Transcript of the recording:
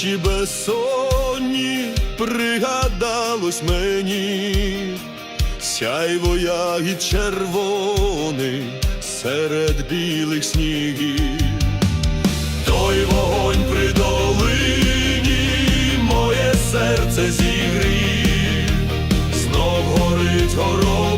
ночі безсонні пригадалось мені, сяйво ягід червоний серед білих снігів, той вогонь при долині, моє серце зігрів, знов горить горою.